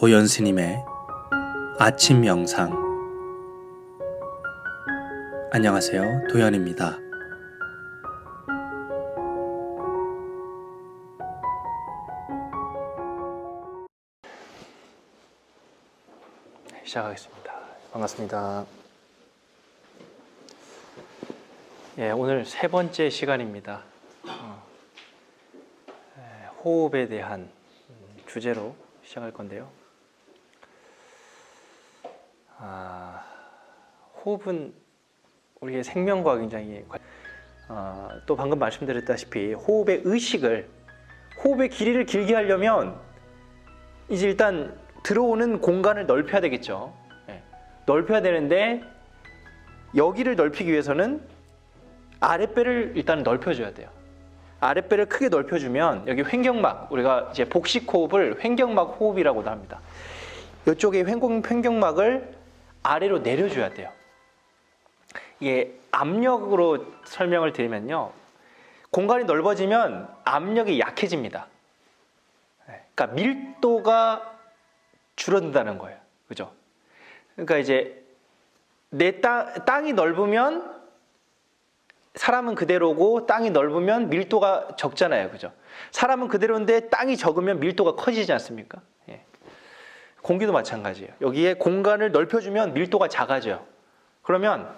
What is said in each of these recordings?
도연 스님의 아침 명상 안녕하세요. 도연입니다. 시작하겠습니다. 반갑습니다. 예, 오늘 세 번째 시간입니다. 어, 예, 호흡에 대한 음, 주제로 시작할 건데요. 아, 호흡은 우리의 생명과 굉장히 관- 아, 또 방금 말씀드렸다시피 호흡의 의식을 호흡의 길이를 길게 하려면 이제 일단 들어오는 공간을 넓혀야 되겠죠. 예, 넓혀야 되는데 여기를 넓히기 위해서는 아랫배를 일단 넓혀줘야 돼요. 아랫배를 크게 넓혀주면 여기 횡격막 우리가 이제 복식 호흡을 횡격막 호흡이라고도 합니다. 이쪽에 횡격막을 아래로 내려줘야 돼요. 이게 압력으로 설명을 드리면요, 공간이 넓어지면 압력이 약해집니다. 네, 그러니까 밀도가 줄어든다는 거예요. 그죠? 그러니까 이제 내 땅, 땅이 넓으면 사람은 그대로고 땅이 넓으면 밀도가 적잖아요. 그죠? 사람은 그대로인데 땅이 적으면 밀도가 커지지 않습니까? 예. 공기도 마찬가지예요. 여기에 공간을 넓혀주면 밀도가 작아져요. 그러면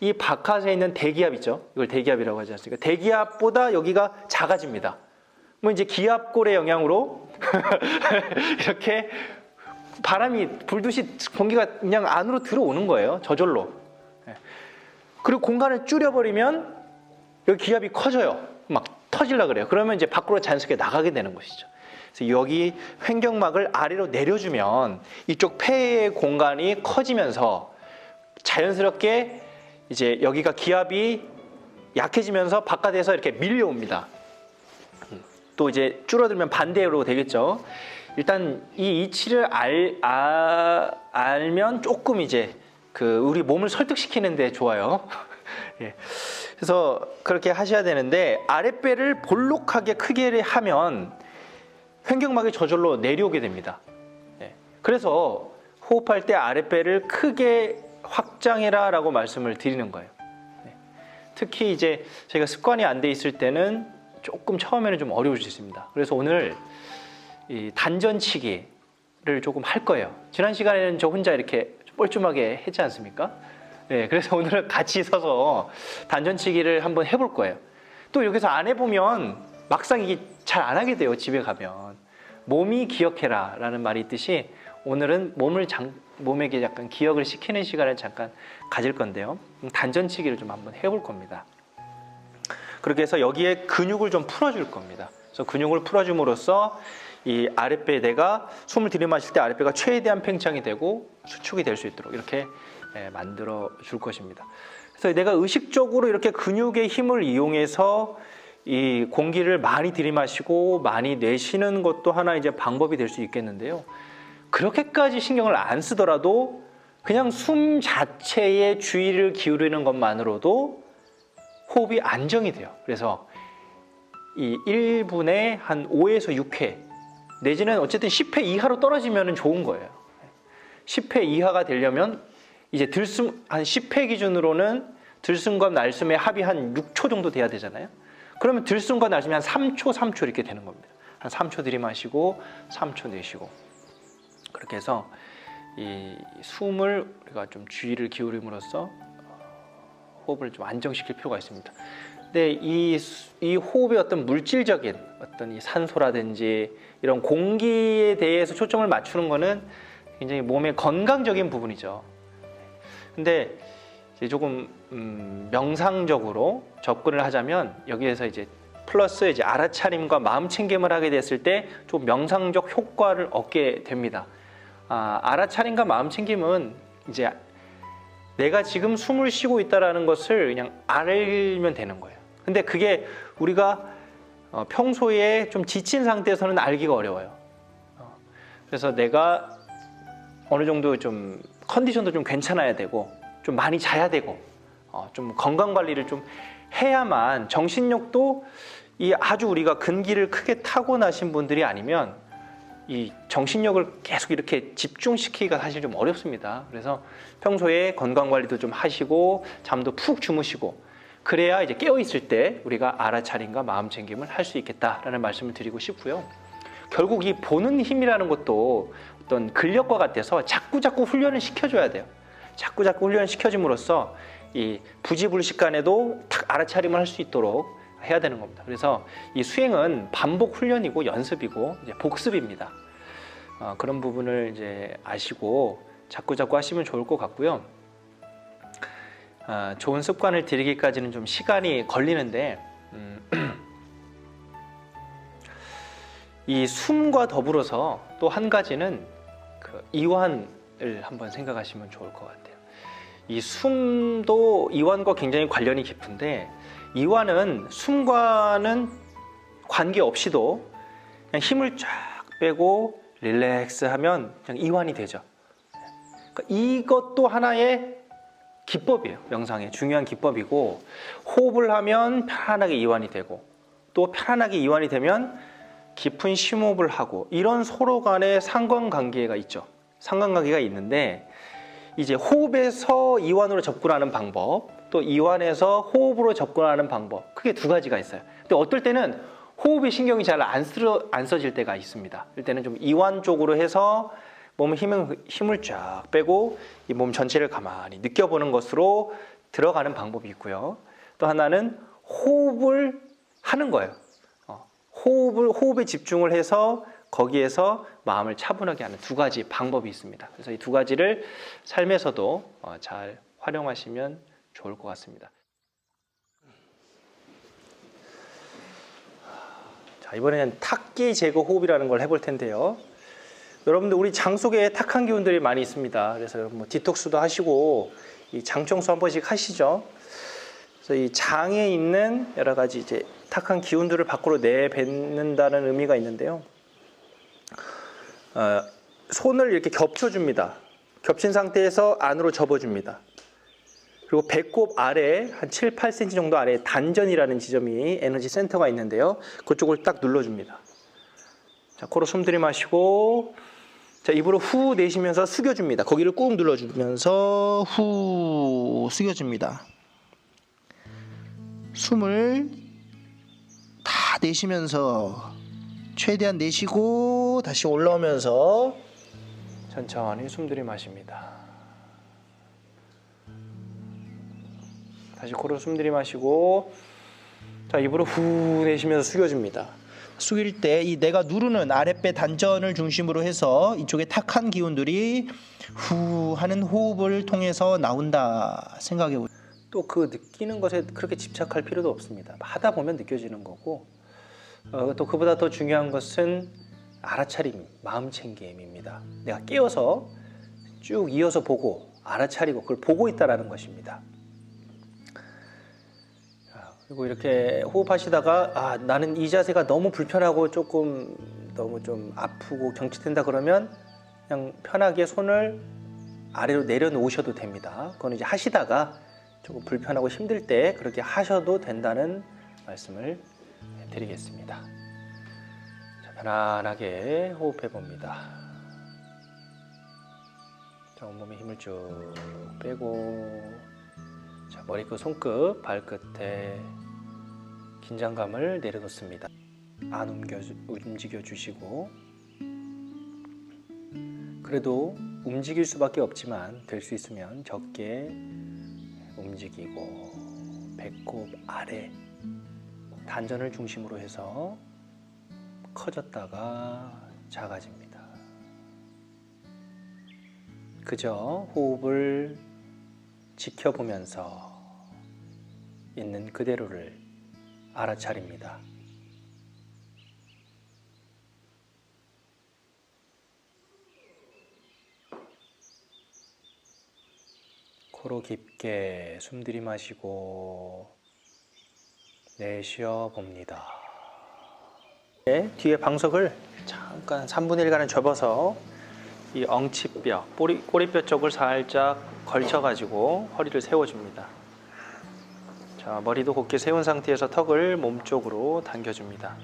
이 바깥에 있는 대기압 있죠? 이걸 대기압이라고 하지 않습니까? 대기압보다 여기가 작아집니다. 뭐 이제 기압골의 영향으로 이렇게 바람이 불듯이 공기가 그냥 안으로 들어오는 거예요. 저절로. 예. 그리고 공간을 줄여버리면 여기 기압이 커져요. 막 터질라 그래요. 그러면 이제 밖으로 자연스럽게 나가게 되는 것이죠. 그래서 여기 횡격막을 아래로 내려주면 이쪽 폐의 공간이 커지면서 자연스럽게 이제 여기가 기압이 약해지면서 바깥에서 이렇게 밀려옵니다. 음, 또 이제 줄어들면 반대로 되겠죠. 일단 이 이치를 알, 아, 알면 조금 이제 그 우리 몸을 설득시키는데 좋아요. 예. 그래서 그렇게 하셔야 되는데 아랫배를 볼록하게 크게 하면 횡격막이 저절로 내려오게 됩니다. 예. 그래서 호흡할 때 아랫배를 크게 확장해라 라고 말씀을 드리는 거예요. 예. 특히 이제 저희가 습관이 안 돼 있을 때는 조금 처음에는 좀 어려울 수 있습니다. 그래서 오늘 이 단전치기를 조금 할 거예요. 지난 시간에는 저 혼자 이렇게 뻘쭘하게 했지 않습니까? 네, 그래서 오늘은 같이 서서 단전치기를 한번 해볼 거예요. 또 여기서 안 해보면 막상 이게 잘 안 하게 돼요. 집에 가면 몸이 기억해라 라는 말이 있듯이 오늘은 몸을 장, 몸에게 약간 기억을 시키는 시간을 잠깐 가질 건데요. 단전치기를 좀 한번 해볼 겁니다. 그렇게 해서 여기에 근육을 좀 풀어줄 겁니다. 그래서 근육을 풀어줌으로써 이 아랫배 내가 숨을 들이마실 때 아랫배가 최대한 팽창이 되고 수축이 될 수 있도록 이렇게 예, 만들어 줄 것입니다. 그래서 내가 의식적으로 이렇게 근육의 힘을 이용해서 이 공기를 많이 들이마시고 많이 내쉬는 것도 하나 이제 방법이 될 수 있겠는데요. 그렇게까지 신경을 안 쓰더라도 그냥 숨 자체에 주의를 기울이는 것만으로도 호흡이 안정이 돼요. 그래서 이 1분에 한 5에서 6회 내지는 어쨌든 10회 이하로 떨어지면 좋은 거예요. 10회 이하가 되려면 이제 들숨 한 10회 기준으로는 들숨과 날숨의 합이 한 6초 정도 돼야 되잖아요. 그러면 들숨과 날숨이 한 3초, 3초 이렇게 되는 겁니다. 한 3초 들이마시고 3초 내쉬고 그렇게 해서 이 숨을 우리가 좀 주의를 기울임으로써 호흡을 좀 안정시킬 필요가 있습니다. 근데 이, 수- 이 호흡의 어떤 물질적인 어떤 이 산소라든지 이런 공기에 대해서 초점을 맞추는 거는 굉장히 몸의 건강적인 부분이죠. 근데 조금 음, 명상적으로 접근을 하자면 여기에서 이제 플러스 이제 알아차림과 마음 챙김을 하게 됐을 때 좀 명상적 효과를 얻게 됩니다. 아, 알아차림과 마음 챙김은 이제 내가 지금 숨을 쉬고 있다라는 것을 그냥 알면 되는 거예요. 근데 그게 우리가 어, 평소에 좀 지친 상태에서는 알기가 어려워요. 어, 그래서 내가 어느 정도 좀 컨디션도 좀 괜찮아야 되고 좀 많이 자야 되고 어, 좀 건강 관리를 좀 해야만 정신력도 이 아주 우리가 근기를 크게 타고 나신 분들이 아니면 이 정신력을 계속 이렇게 집중시키기가 사실 좀 어렵습니다. 그래서 평소에 건강 관리도 좀 하시고 잠도 푹 주무시고 그래야 이제 깨어 있을 때 우리가 알아차림과 마음 챙김을 할 수 있겠다라는 말씀을 드리고 싶고요. 결국 이 보는 힘이라는 것도 어떤 근력과 같아서 자꾸 자꾸 훈련을 시켜줘야 돼요. 자꾸 자꾸 훈련을 시켜줌으로써 이 부지불식간에도 탁 알아차림을 할 수 있도록 해야 되는 겁니다. 그래서 이 수행은 반복 훈련이고 연습이고 복습입니다. 어, 그런 부분을 이제 아시고 자꾸 자꾸 하시면 좋을 것 같고요. 아, 좋은 습관을 들이기까지는 좀 시간이 걸리는데 음, 이 숨과 더불어서 또 한 가지는 그 이완을 한번 생각하시면 좋을 것 같아요. 이 숨도 이완과 굉장히 관련이 깊은데 이완은 숨과는 관계 없이도 그냥 힘을 쫙 빼고 릴렉스 하면 그냥 이완이 되죠. 그러니까 이것도 하나의 기법이에요. 명상의 중요한 기법이고 호흡을 하면 편안하게 이완이 되고 또 편안하게 이완이 되면 깊은 심호흡을 하고 이런 서로 간의 상관관계가 있죠. 상관관계가 있는데 이제 호흡에서 이완으로 접근하는 방법 또 이완에서 호흡으로 접근하는 방법 크게 두 가지가 있어요. 근데 어떨 때는 호흡에 신경이 잘안 안 써질 때가 있습니다. 이럴 때는 좀 이완 쪽으로 해서 몸 힘을 힘을 쫙 빼고 이 몸 전체를 가만히 느껴보는 것으로 들어가는 방법이 있고요. 또 하나는 호흡을 하는 거예요. 어, 호흡을 호흡에 집중을 해서 거기에서 마음을 차분하게 하는 두 가지 방법이 있습니다. 그래서 이 두 가지를 삶에서도 어, 잘 활용하시면 좋을 것 같습니다. 자, 이번에는 탁기 제거 호흡이라는 걸 해볼 텐데요. 여러분들 우리 장 속에 탁한 기운들이 많이 있습니다. 그래서 여러분 뭐 디톡스도 하시고 이 장 청소 한 번씩 하시죠. 그래서 이 장에 있는 여러 가지 이제 탁한 기운들을 밖으로 내뱉는다는 의미가 있는데요. 어, 손을 이렇게 겹쳐줍니다. 겹친 상태에서 안으로 접어줍니다. 그리고 배꼽 아래 한 7, 8cm 정도 아래에 단전이라는 지점이 에너지 센터가 있는데요. 그쪽을 딱 눌러줍니다. 자, 코로 숨 들이마시고 자, 입으로 후 내쉬면서 숙여줍니다. 거기를 꾹 눌러주면서 후 숙여줍니다. 숨을 다 내쉬면서 최대한 내쉬고 다시 올라오면서 천천히 숨 들이마십니다. 다시 코로 숨 들이마시고 자 입으로 후 내쉬면서 숙여줍니다. 숙일 때 이 내가 누르는 아랫배 단전을 중심으로 해서 이쪽에 탁한 기운들이 후 하는 호흡을 통해서 나온다 생각해 보세요. 또 그 느끼는 것에 그렇게 집착할 필요도 없습니다. 하다 보면 느껴지는 거고 어, 또 그보다 더 중요한 것은 알아차림, 마음 챙김입니다. 내가 깨어서 쭉 이어서 보고 알아차리고 그걸 보고 있다라는 것입니다. 자, 그리고 이렇게 호흡하시다가 아, 나는 이 자세가 너무 불편하고 조금 너무 좀 아프고 경직된다 그러면 그냥 편하게 손을 아래로 내려놓으셔도 됩니다. 그건 이제 하시다가 조금 불편하고 힘들 때 그렇게 하셔도 된다는 말씀을 드리겠습니다. 자, 편안하게 호흡해 봅니다. 자, 온몸에 힘을 쭉 빼고 자, 머리끝, 손끝, 발끝에 긴장감을 내려놓습니다. 안 옮겨, 움직여 주시고 그래도 움직일 수밖에 없지만 될 수 있으면 적게 움직이고 배꼽 아래 단전을 중심으로 해서 커졌다가 작아집니다. 그저 호흡을 지켜보면서 있는 그대로를 알아차립니다. 코로 깊게 숨 들이마시고 내쉬어 봅니다. 네, 뒤에 방석을 잠깐 3분의 1가량 접어서 이 엉치뼈, 꼬리, 꼬리뼈 쪽을 살짝 걸쳐가지고 허리를 세워줍니다. 자, 머리도 곧게 세운 상태에서 턱을 몸쪽으로 당겨줍니다.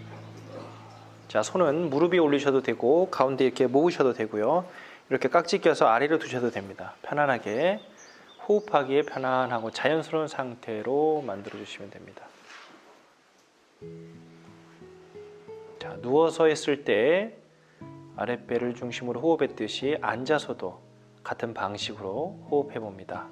자, 손은 무릎 위에 올리셔도 되고 가운데 이렇게 모으셔도 되고요. 이렇게 깍지 껴서 아래로 두셔도 됩니다. 편안하게 호흡하기에 편안하고 자연스러운 상태로 만들어 주시면 됩니다. 자, 누워서 했을 때 아랫배를 중심으로 호흡했듯이 앉아서도 같은 방식으로 호흡해 봅니다.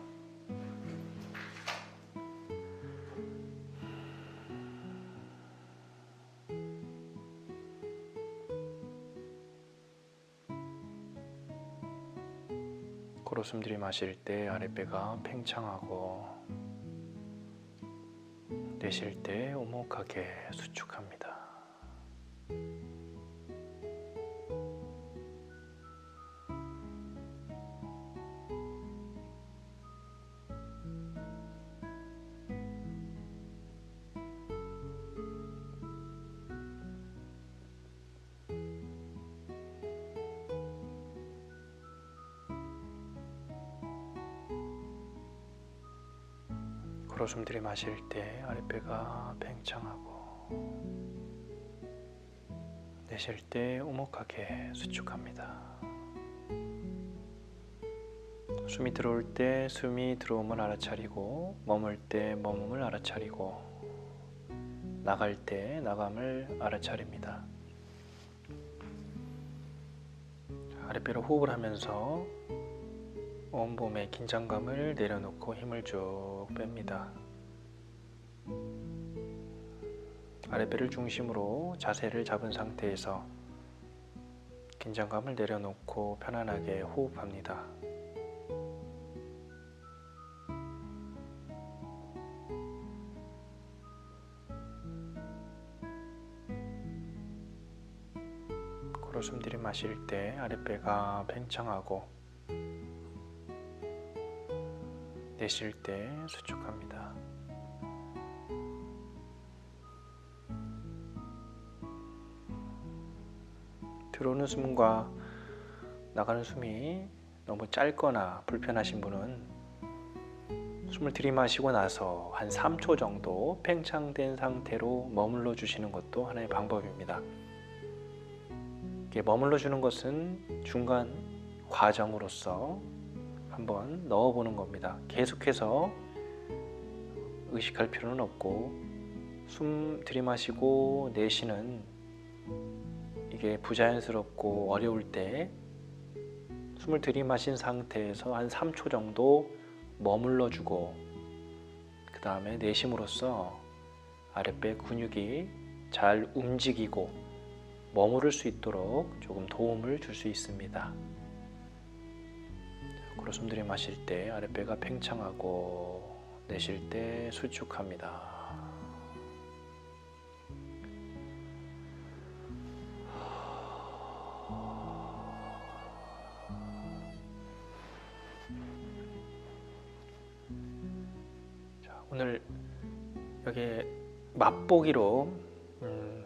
코로 숨 들이마실 때 아랫배가 팽창하고 내쉴 때 오목하게 수축합니다. 코로 숨 들이 마실 때 아랫배가 팽창하고 내쉴 때 오목하게 수축합니다. 숨이 들어올 때 숨이 들어옴을 알아차리고 머물 때 머금을 알아차리고 나갈 때 나감을 알아차립니다. 아랫배로 호흡을 하면서 온몸의 긴장감을 내려놓고 힘을 쭉 뺍니다. 아랫배를 중심으로 자세를 잡은 상태에서 긴장감을 내려놓고 편안하게 호흡합니다. 코로 숨 들이마실 때 아랫배가 팽창하고 내쉴 때 수축합니다. 들어오는 숨과 나가는 숨이 너무 짧거나 불편하신 분은 숨을 들이마시고 나서 한 3초 정도 팽창된 상태로 머물러 주시는 것도 하나의 방법입니다. 머물러 주는 것은 중간 과정으로서 한번 넣어 보는 겁니다. 계속해서 의식할 필요는 없고 숨 들이마시고 내쉬는 이게 부자연스럽고 어려울 때 숨을 들이마신 상태에서 한 3초 정도 머물러 주고 그 다음에 내쉼으로써 아랫배 근육이 잘 움직이고 머무를 수 있도록 조금 도움을 줄 수 있습니다. 코로 숨 들이마실 때 아랫배가 팽창하고 내쉴 때 수축합니다. 여기 맛보기로 음,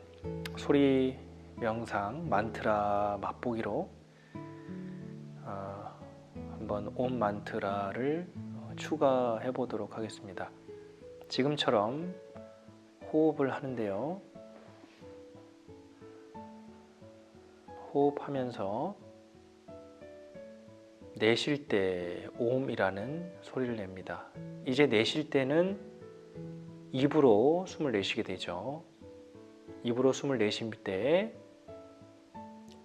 소리 명상 만트라 맛보기로 어, 한번 옴 만트라를 어, 추가해 보도록 하겠습니다. 지금처럼 호흡을 하는데요. 호흡하면서 내쉴 때 옴이라는 소리를 냅니다. 이제 내쉴 때는 입으로 숨을 내쉬게 되죠. 입으로 숨을 내쉴 때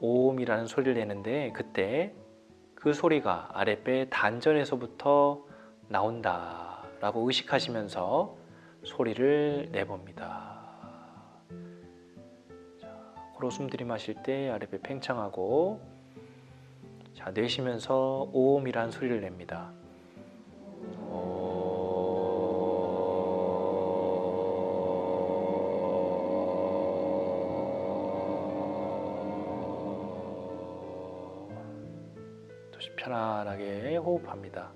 옴이라는 소리를 내는데 그때 그 소리가 아랫배 단전에서부터 나온다 라고 의식하시면서 소리를 내봅니다. 자, 코로 숨 들이마실 때 아랫배 팽창하고 자, 내쉬면서 오음이라는 소리를 냅니다. 편안하게 호흡합니다.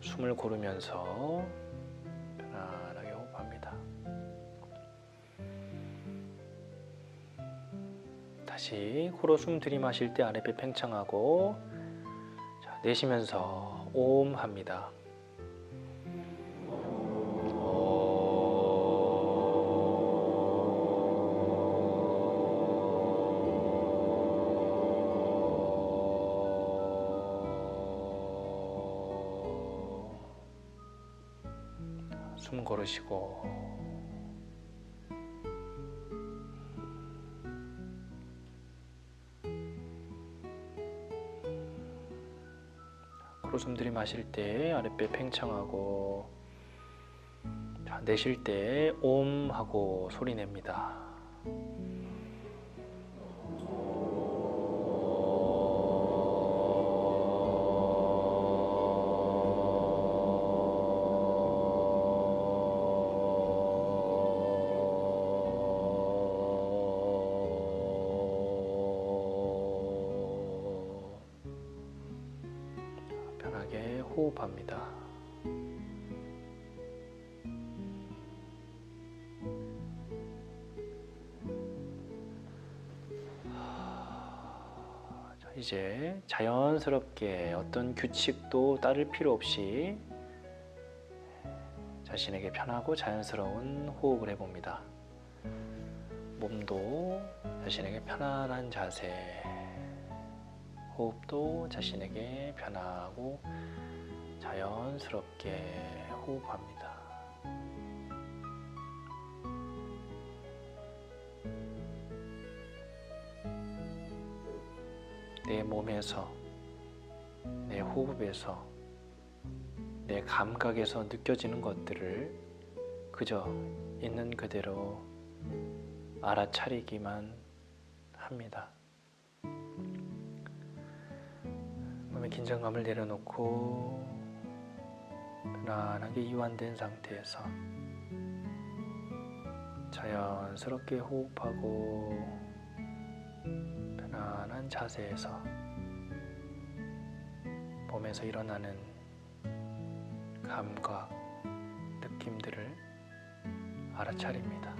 숨을 고르면서 편안하게 호흡합니다. 다시 코로 숨 들이마실 때 아랫배 팽창하고 자, 내쉬면서 옴 합니다. 숨 고르시고 코로 숨 들이마실 때 아랫배 팽창하고 자, 내쉴 때 옴 하고 소리 냅니다. 호흡합니다. 자, 이제 자연스럽게 어떤 규칙도 따를 필요 없이 자신에게 편하고 자연스러운 호흡을 해봅니다. 몸도 자신에게 편안한 자세, 호흡도 자신에게 편하고 자연스럽게 호흡합니다. 내 몸에서, 내 호흡에서, 내 감각에서 느껴지는 것들을 그저 있는 그대로 알아차리기만 합니다. 몸의 긴장감을 내려놓고 편안하게 이완된 상태에서 자연스럽게 호흡하고 편안한 자세에서 몸에서 일어나는 감각, 느낌들을 알아차립니다.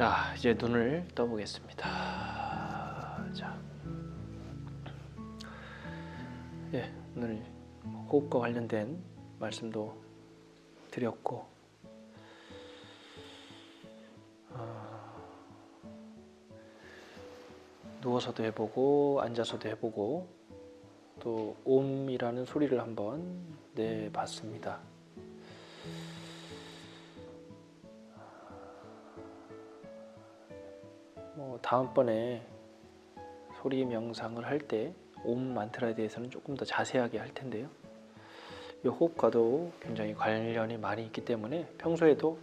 자, 이제 눈을 떠보겠습니다. 자, 예, 오늘 호흡과 관련된 말씀도 드렸고, 어, 누워서도 해보고 앉아서도 해보고 또 옴이라는 소리를 한번 내봤습니다. 뭐 다음번에 소리 명상을 할 때 옴 만트라에 대해서는 조금 더 자세하게 할 텐데요. 이 호흡과도 굉장히 관련이 많이 있기 때문에 평소에도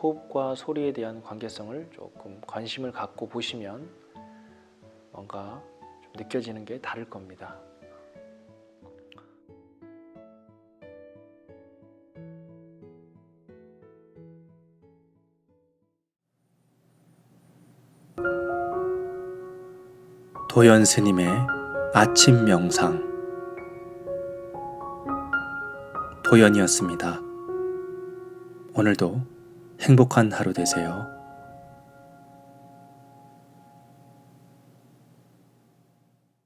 호흡과 소리에 대한 관계성을 조금 관심을 갖고 보시면 뭔가 좀 느껴지는 게 다를 겁니다. 도연 스님의 아침 명상 도연이었습니다. 오늘도 행복한 하루 되세요.